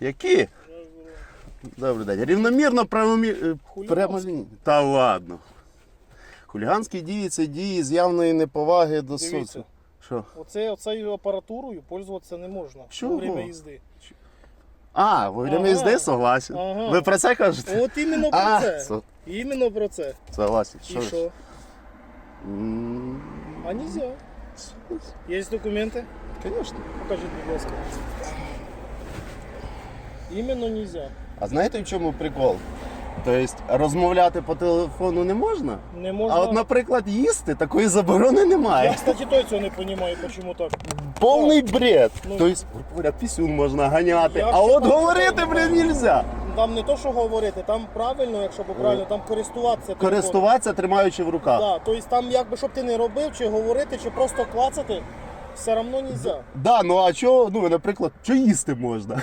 Які? Добрий день. Рівномірно правомі... е, прямо. Та ладно. Хуліганські дії це дії з явної неповаги до соцу. Що? Оце, оцею апаратурою пользуватися не можна Чого? во время їзди. А, во время Ага. їзди согласен. Ага. Ви про це кажете? От іменно про А, це. со- Іменно про це. согласен. І Що? що? А нельзя. Є документи? Конечно. Покажіть, будь ласка. Іменно нельзя. А знаєте в чому прикол? Тобто розмовляти по телефону не можна, Не можна. а от, наприклад, їсти такої заборони немає. Я, кстати, той цього не розумію, чому так. Повний бред. Ну. Тобто, пісюн можна ганяти, Я а от говорити, так. блін, нельзя. Там не то, що говорити, там правильно, якщо по правильно, там користуватися. телефоном. Користуватися, тримаючи в руках. Да, тобто там якби щоб ти не робив, чи говорити, чи просто клацати, все одно нельзя. Да, ну а чого, ну, наприклад, що їсти можна?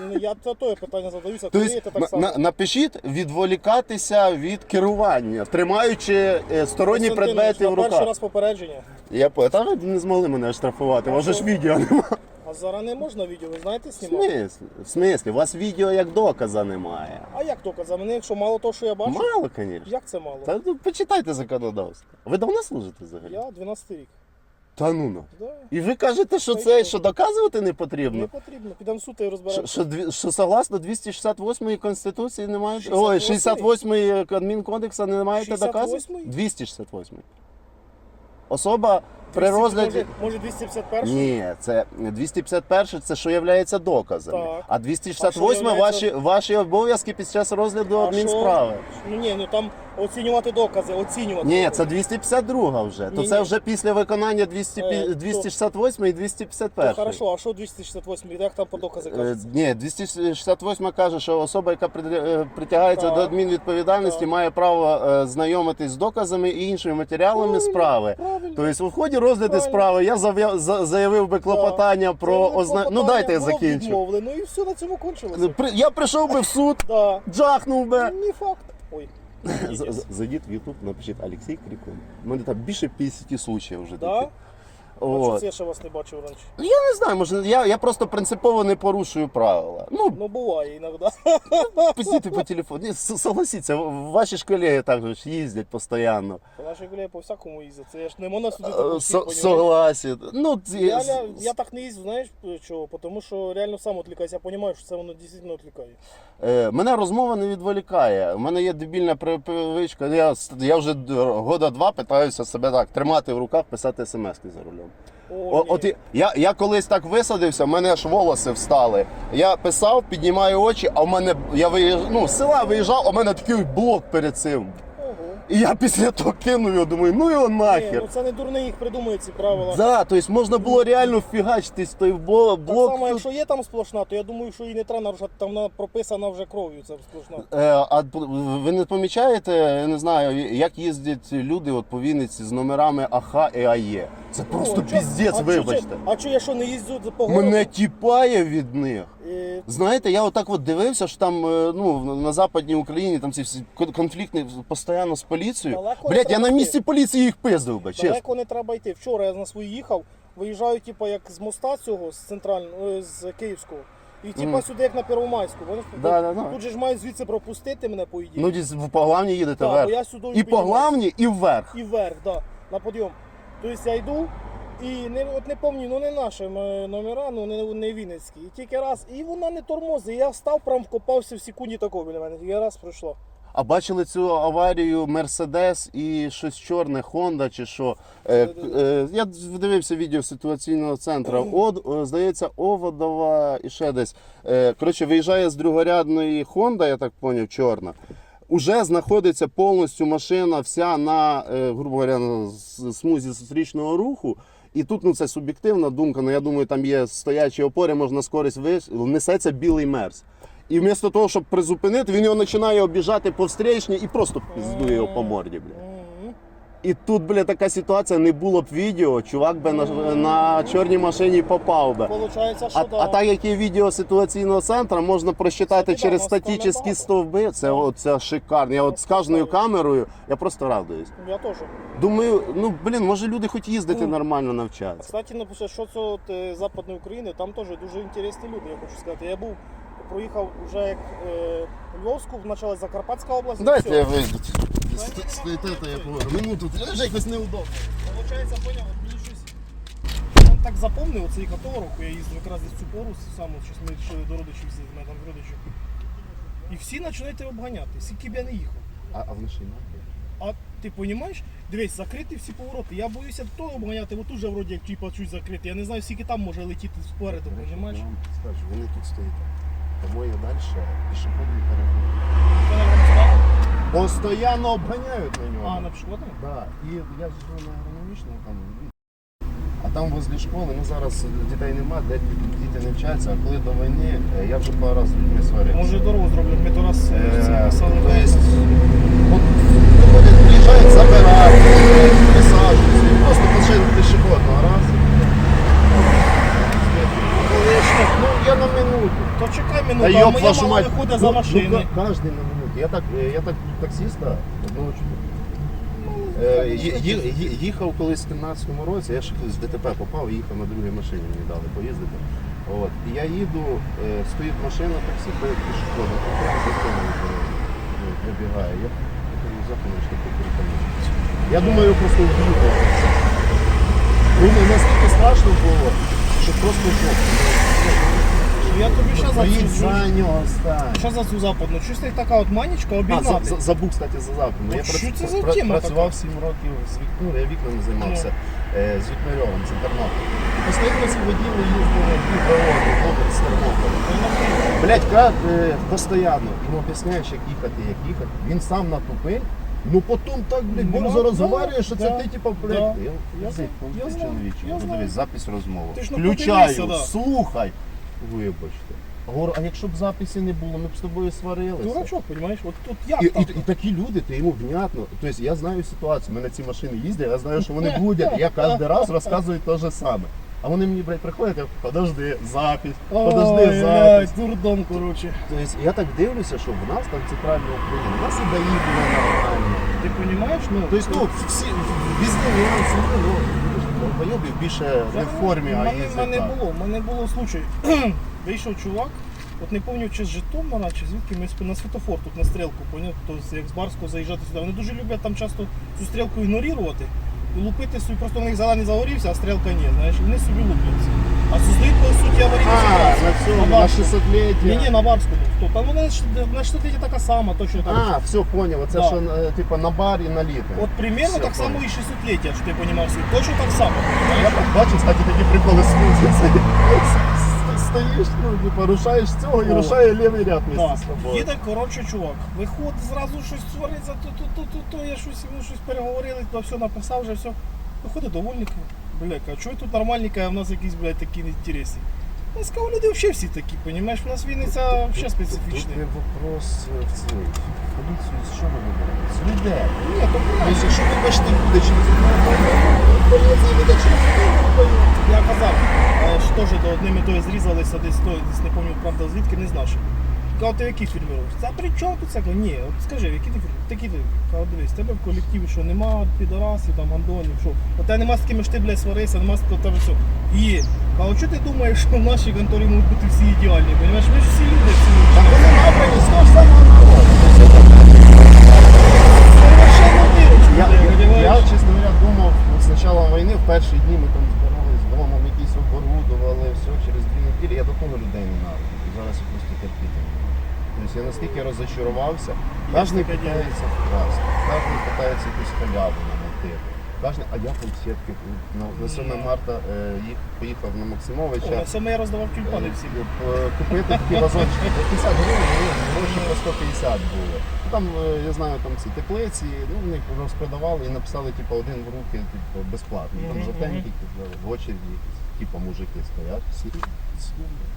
Не, я то питання задаюся, коли це так на, само. на- напишіть відволікатися від керування, тримаючи е, сторонні предмети в на перший руках. раз попередження. Я по та ви не змогли мене штрафувати, у вас же ж відео немає. А зараз не можна відео, ви знаєте, В знімати? смислі? В смислі? У вас відео як доказа немає. А як докази? Мене, якщо мало того, що я бачу, Мало, звісно. як це мало? Та ну, почитайте законодавство. Ви давно служите взагалі? Я 12 рік. Та ну на. Да. І ви кажете, що Та й це що? що доказувати не Не потрібно? потрібно, підемо в суд і Що, розберемося. що, дві- що согласно 268 конституції не маєте? 68-ї? Ой, 68 адмінкодексу не маєте доказувати? 68-ї? 268. Особа при розгляді. Може, може 251? Ні, це 251 це що є доказами. Так. А 268 А що ваші, являється- ваші обов'язки під час розгляду А адмінсправи. що? Ну ні, ну там оцінювати докази, оцінювати. Ні, це 252 вже. То Ні, це ні. вже після виконання 200, Е, то- 268 і 251. То хорошо, а що 268? Як там по докази Е, кажеться? Ні, 268 каже, що особа, яка при- е, притягається Так. до адмінвідповідальності, Так. має право е, знайомитись з доказами і іншими матеріалами справи. Тобто, у ході Правильно. справи я зав'я- за- заявив би клопотання про озна... Ну дайте я закінчу. відмовлено і все на цьому кончилося. При- Я прийшов би в суд, Да. джахнув би. Не факт. Ой. З- з- Зайдіть в Ютуб, напишіть Олексій Крикун. У мене там більше 50 случаїв вже Да? таких. От. Це я ще вас не бачив раніше. Я не знаю, може я, я просто принципово не порушую правила. Ну, Ну буває іноді. пустите по телефону. Ні, с- согласіться, ваші ж колеги також їздять постійно. Наші колеги по всякому їздять. Це ж не можна судити Е, всіх, со- понімаєш? Согласен. Ну, ці- Я, я, я так не їздю, знаєш чого? Тому що реально сам відвлікаюся. Я розумію, що це воно дійсно відвлікає. Е, Мене розмова не відволікає. У мене є дебільна при- привичка. Я, с- я вже д- года два питаюся себе так тримати в руках, писати смс-ки за рулем. О, от і- я, я колись так висадився, в мене аж волоси встали. Я писав, піднімаю очі, а в мене я виїж... ну, з села виїжджав, а в мене такий блок перед цим. І я після того кинув його, думаю, ну його Ні, нахер. ну це не дурний їх придумує ці правила. Да, тобто можна було реально фігачитись той бо- Так блок. само, тут. якщо є там сплошна, то я думаю, що і не треба нарушати, там вона прописана вже кров'ю, це сплошна. Е, А ви не помічаєте, я не знаю, як їздять люди от по Вінниці з номерами АХ і АЄ? Це просто О, чо- піздець, а чо- вибачте. А що я що не їздю по городу? Мене тіпає від них. Знаєте, я отак от дивився, що там е, ну, на Западній Україні там ці всі конфлікти постійно з поліцією. Далеко Блять, я на місці поліції їх пиздив би, чесно. Далеко не треба йти. Вчора я на свої їхав, виїжджаю, типу, як з моста цього, з центрального, е, з Київського. І типу Мгм. сюди, як на Первомайську. Вони Да, тут, да, да. тут же ж мають звідси пропустити мене по ідеї. Ну, десь по главні їдете Так, бо вверх. я сюди І по главні, і вверх. І вверх, да, на підйом. Тобто я йду і не, от не пам'ятаю, ну не наші номера, ну не, не Вінницькі. І тільки раз, і вона не тормозить. Я встав, прям вкопався в секунді такого біля мене. Тільки раз пройшло. А бачили цю аварію Мерседес і щось чорне, Honda чи що. Е, е, я дивився відео ситуаційного центру. Од, е, здається, Оводова і ще десь. Е, коротше, виїжджає з другорядної Honda, я так зрозумів, чорна. Уже знаходиться повністю машина вся на, е, грубо говоря, на смузі зустрічного руху. І тут ну, це суб'єктивна думка, але я думаю, там є стоячі опори, можна скорість виш... несеться білий мерз. І вмісто того, щоб призупинити, він його починає обіжати по встрічні і просто піздує його по морді, бля. І тут, бля, така ситуація, не було б відео, чувак би на, на чорній машині попав би. Получається, що А, да. а так як є відео ситуаційного центру, можна просчитати Кстати, да, через нас статічні стовби. Це, о, це шикарно. Я от з кожною камерою я просто радуюсь. Я теж. Думаю, ну блін, може люди хоч їздити Ну. нормально навчатися. Кстати, напише, що це от е, Западної України, там теж дуже інтересні люди, я хочу сказати. Я був, проїхав вже як е, Львовську, почалась Закарпатська область. і все. я вийду. Стоїте, то я поговорю. Минуту, вже якось неудобно. Получається, поняв, от мені щось. Я так запомнив оцей того року, я їздив якраз із цю пору, саму, щось ми йшли до родичів, в мене там родичі. І всі починають тебе обганяти, скільки б я не їхав. А, а вночі А ти розумієш? Дивись, закриті всі повороти. Я боюся того обганяти, бо тут же вроді як типа чуть закрити. Я не знаю, скільки там може летіти спереду, розумієш? Скажу, ви не тут стоїте. Тому я далі пішохідний переход. Не? Постоянно обганяють на нього. А, на пішохідному? Да. І я живу на агрономічному там. А там возле школи, ну зараз дітей нема, де діти не вчаться, а коли до війни, е, я вже пару разів з людьми сварився. Може дорогу зроблять, ми то раз е, Е, писали. то есть, от, приходять, приїжджають, забирають, присаджуються, і просто машину пішохідного раз. Ну, я на минуту. То чекай минуту, а моя мама мать. виходить за Ну, машини. Ну, ка- на минуту. Я так, е, я так таксиста одного. Е, ї- ї- ї- Їхав колись в 17-му році, я ще колись в ДТП попав і їхав на другій машині, мені дали поїздити. От. І я їду, е, стоїть машина, таксі перед пішоходом, а прямо за мною ну, вибігає. Я кажу, законно, що ти переконав. Я думаю, просто. Ну, не настільки страшно було, що просто жопа. За нього стань. Що за цю западну? Щось ти така от манічка А, за, обігнати. за, забув, кстати, за западом. Ну, Я що прац- це за тема працював така? 7 років з вікном, я вікнами займався Ну. е, з вікнарьовим, з Тернополя. І постійно воділи їздили в Дніпро, Лобер з Тернополя. Блять, ка, е, постійно. Йому об'ясняєш, як їхати, як їхати. Він сам натупив. Ну потім так, блядь, Ну, борзо да, розговорює, що це да, ти, типа, да. блядь, Я я знаю, я знаю, чоловіче. я Ну, знаю. дивись, запись розмови. Ти ж ну Включаю, подивися, да. слухай. Вибачте. Говорю, а якщо б записі не було, ми б з тобою сварилися. Дурачок, розумієш? От тут як І, і, і такі люди, ти йому внятно. Тобто я знаю ситуацію, в мене ці машини їздять, я знаю, що вони будуть. Я кожен раз розказую те же саме. А вони мені, блядь, приходять, я подожди, запись, подожди, Ой, запись. дурдом, коротше. Тобто я так дивлюся, що в нас там центральна Україна, у нас і було нормально. Ти розумієш? Ну, Тобто, ну, всі, везде нюанси, ну, долбойобів більше не в формі, а мене, У мене так. було, мене було случай. Вийшов чувак, от не пам'ятаю, чи з Житомира, чи звідки ми на світофор тут на стрілку, поняв, то як з Барського заїжджати сюди. Вони дуже люблять там часто цю стрілку ігнорувати і лупити собі, просто у них зелений загорівся, а стрілка ні, знаєш, і вони собі лупляться. А создають по суті аварійну А, ситуацію. на цьому, На на Барську. 600 ліття. Ні, ні, на Барському. Хто? Там вона ж на 600 така сама, точно так. А, все, поняв. Це Да. що, е, типа, на барі наліте. От примерно Все, так само понял. і 600-ліття, що ти розумів, точно так само. Я так бачу, кстати, такі приколи з Стоїш, ну, типа, рушаєш цього і О. рушає лівий ряд місце Так, з тобою. їде, коротше, чувак. Виходить, зразу щось свариться, то, то, то, то, то, я щось, йому щось переговорили, то все написав, вже все. Виходить довольника. Бля, а чого тут нормальника, а в нас якісь, блядь, такі неінтересні. У нас кого люди взагалі всі такі, понімаєш? У нас Вінниця взагалі Тут специфічна. є вопрос е, в цій. Поліцію з чого вибирати? З людей. Ні, то правильно. Тобто, якщо ви бачите люди через поліція буде через Я казав, е, що теж до одними тої зрізалися десь той, десь не пам'ятаю, правда, звідки не знав. Кажу, ти в якій робиш? Це при чому тут це? Ні, от скажи, в якій ти фірмі? Такі ти. Кажу, дивись, тебе в колективі що нема підарасів, там гандонів, що. От тебе нема з ким ж ти, блядь, сварися, нема з ким тебе все. Є. Кажу, що ти думаєш, що в нашій конторі можуть бути всі ідеальні? Понимаєш, ми ж всі люди, всі Так вони набрані з того ж самого народу. Совершенно виручку, Я, я, я, чесно говоря, думав, от з початку війни, в перші дні ми там збирались з домом, якісь оборудували, все, через дві неділі. Я до того людей ненавидів. І зараз просто терпіти. Тобто я настільки розочарувався, кожен питається вкрасти, кожен питається якусь халяву на мотив. Кожен, а я там сітки на, на 7 марта е, їх, поїхав на Максимовича. О, На саме я роздавав тюльпани всім. Е, е, Купити такі вазончики по 50 гривень, ну, гроші по 150 було. Ну, Там, е, я знаю, там ці теплиці, ну, вони розпродавали і написали, типу, один в руки, типу, безплатно. Там Мгм, жовтенькі, типу, в очереді якісь, типу, мужики стоять, всі, стоять.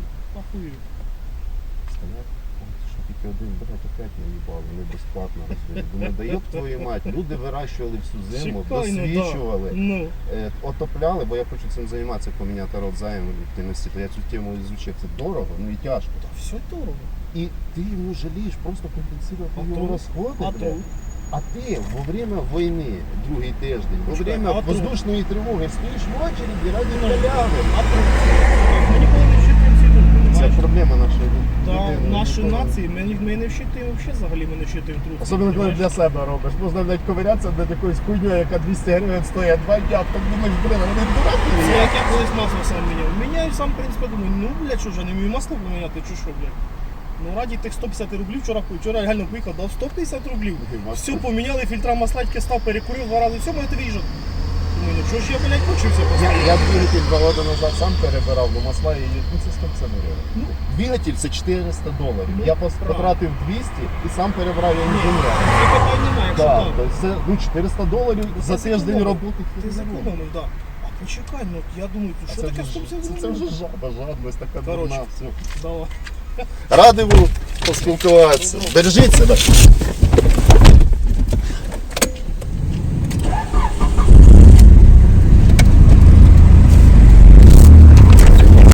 Що тільки один, блядь, опять наїбали, не безплатно розвели. Думаю, да йоб твою мать, люди вирощували всю зиму, Чекай, ну, да. досвічували, Ну, е, отопляли, бо я хочу цим займатися, поміняти род займаності, то я цю тему изучив. Це дорого, ну і тяжко. та все дорого. І ти йому жалієш просто компенсувати його то- розходи, А блядь. А ти во время війни, другий тиждень, во Чекай, время а воздушної тривоги стоїш в очереді раді Ну. халяви. А? Ми ніколи не вчитуємо ці труби. Це проблема нашої Да, людини. нашої нації ми, ні- ми не вчитуємо взагалі взагалі ми не вчитуємо труби. Особливо коли для себе робиш. Можна навіть ковирятися над якоюсь хуйньою, яка 200 гривень стоїть два дня, так думаєш, блин, вони дураки. Це як я колись масло сам міняв. Міняю сам, в принципі, думаю, ну, блядь, що ж, я не вмію масло поміняти, чи що, блядь. Ну, раді тих 150 рублів вчора, вчора реально поїхав, дав 150 рублів. Все поміняли, фільтра масла тільки став, перекурив два рази, все, мене тобі їжджу. Думаю, ну чого ж я, блядь, почився Я, я двигатель два роки назад сам перебирав, ну масла і ну це 150 гривень. Ну. Двигатель це 400 доларів. Ну, я пос- правильно. потратив 200 і сам перебрав я Ні, інженер. це питань немає, якщо Так, так. то це ну 400 доларів за це тиждень зекономив. роботи. Ти зекономив, так. А почекай, ну я думаю, А що це таке вже- 150 Це, це вже жаба, жадність така Коротше. дурна. Все. Давай. Радий був поспілкуватися. Бережіть себе.